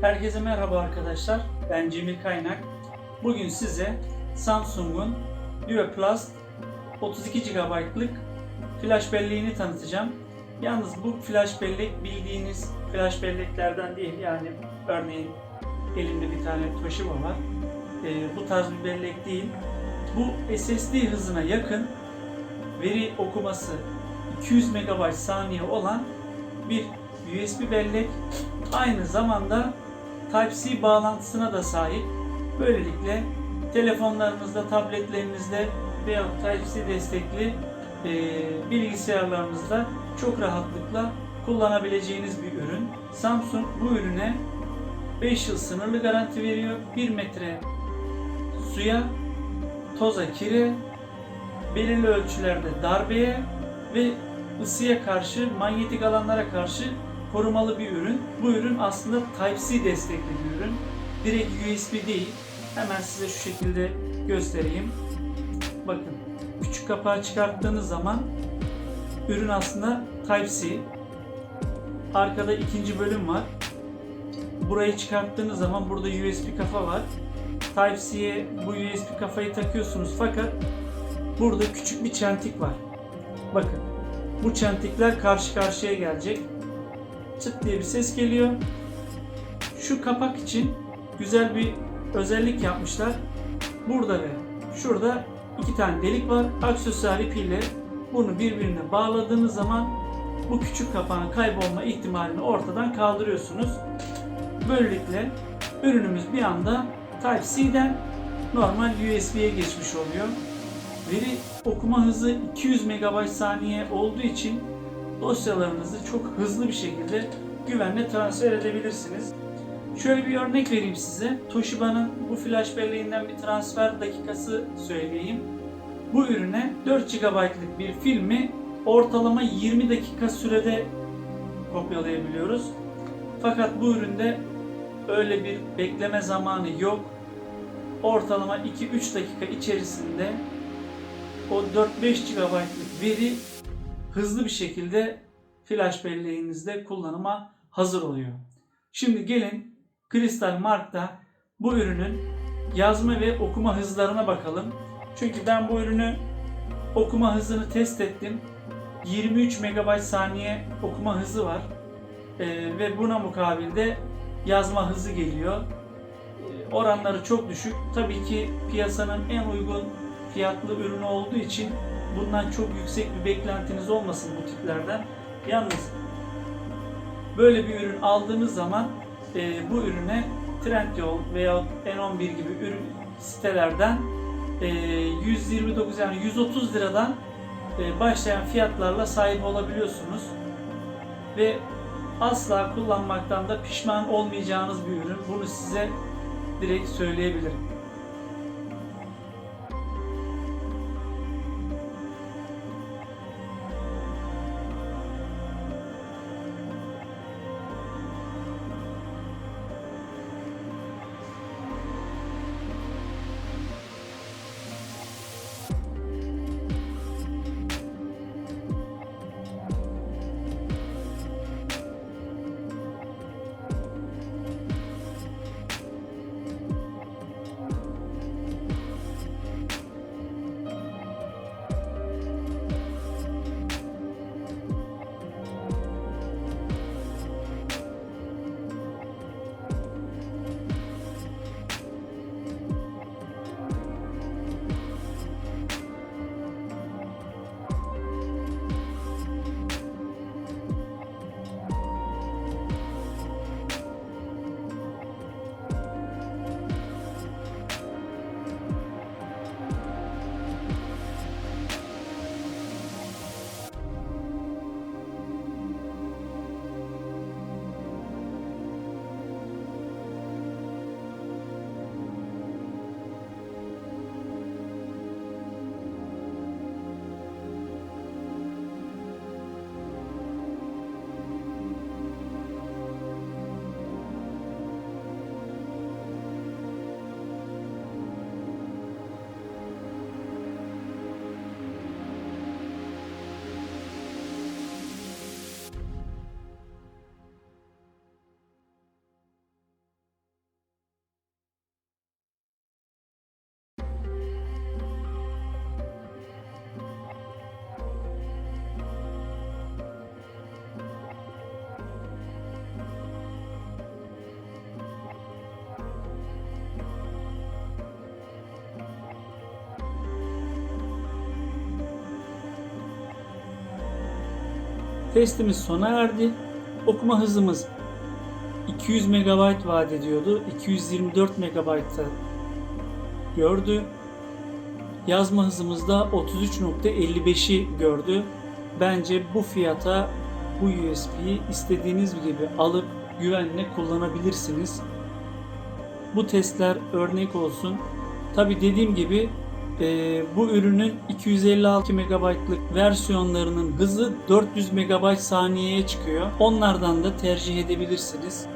Herkese merhaba arkadaşlar. Ben Cemil Kaynak. Bugün size Samsung'un Duo Plus 32 GB'lık flash belleğini tanıtacağım. Yalnız bu flash bellek bildiğiniz flash belleklerden değil. Yani örneğin elimde bir tane Toshiba var. Ee, bu tarz bir bellek değil. Bu SSD hızına yakın veri okuması 200 MB saniye olan bir USB bellek. Aynı zamanda Type-C bağlantısına da sahip. Böylelikle telefonlarınızda, tabletlerinizde veya Type-C destekli e, bilgisayarlarınızda çok rahatlıkla kullanabileceğiniz bir ürün. Samsung bu ürüne 5 yıl sınırlı garanti veriyor. 1 metre suya, toza, kire, belirli ölçülerde darbeye ve ısıya karşı, manyetik alanlara karşı korumalı bir ürün. Bu ürün aslında Type-C destekli bir ürün. Direkt USB değil. Hemen size şu şekilde göstereyim. Bakın küçük kapağı çıkarttığınız zaman ürün aslında Type-C. Arkada ikinci bölüm var. Burayı çıkarttığınız zaman burada USB kafa var. Type-C'ye bu USB kafayı takıyorsunuz fakat burada küçük bir çentik var. Bakın bu çentikler karşı karşıya gelecek. Çıt diye bir ses geliyor. Şu kapak için güzel bir özellik yapmışlar. Burada ve şurada iki tane delik var. Aksesuar ipiyle bunu birbirine bağladığınız zaman bu küçük kapağın kaybolma ihtimalini ortadan kaldırıyorsunuz. Böylelikle ürünümüz bir anda Type-C'den normal USB'ye geçmiş oluyor. Veri okuma hızı 200 MB saniye olduğu için dosyalarınızı çok hızlı bir şekilde güvenle transfer edebilirsiniz. Şöyle bir örnek vereyim size. Toshiba'nın bu flash belleğinden bir transfer dakikası söyleyeyim. Bu ürüne 4 GB'lık bir filmi ortalama 20 dakika sürede kopyalayabiliyoruz. Fakat bu üründe öyle bir bekleme zamanı yok. Ortalama 2-3 dakika içerisinde o 4-5 GB'lık veri hızlı bir şekilde flash belleğinizde kullanıma hazır oluyor. Şimdi gelin Crystal Mark'ta bu ürünün yazma ve okuma hızlarına bakalım. Çünkü ben bu ürünü okuma hızını test ettim. 23 MB saniye okuma hızı var. Ee, ve buna mukabilde yazma hızı geliyor. Ee, oranları çok düşük. Tabii ki piyasanın en uygun fiyatlı ürünü olduğu için bundan çok yüksek bir beklentiniz olmasın bu tiplerden. Yalnız böyle bir ürün aldığınız zaman e, bu ürüne Trendyol veya N11 gibi ürün sitelerden e, 129 yani 130 liradan e, başlayan fiyatlarla sahip olabiliyorsunuz. Ve asla kullanmaktan da pişman olmayacağınız bir ürün. Bunu size direkt söyleyebilirim. Testimiz sona erdi. Okuma hızımız 200 MB vaat ediyordu. 224 MB'da gördü. Yazma hızımızda 33.55'i gördü. Bence bu fiyata bu USB'yi istediğiniz gibi alıp güvenle kullanabilirsiniz. Bu testler örnek olsun. Tabi dediğim gibi e, bu ürünün 256 MB'lık versiyonlarının hızı 400 MB saniyeye çıkıyor. Onlardan da tercih edebilirsiniz.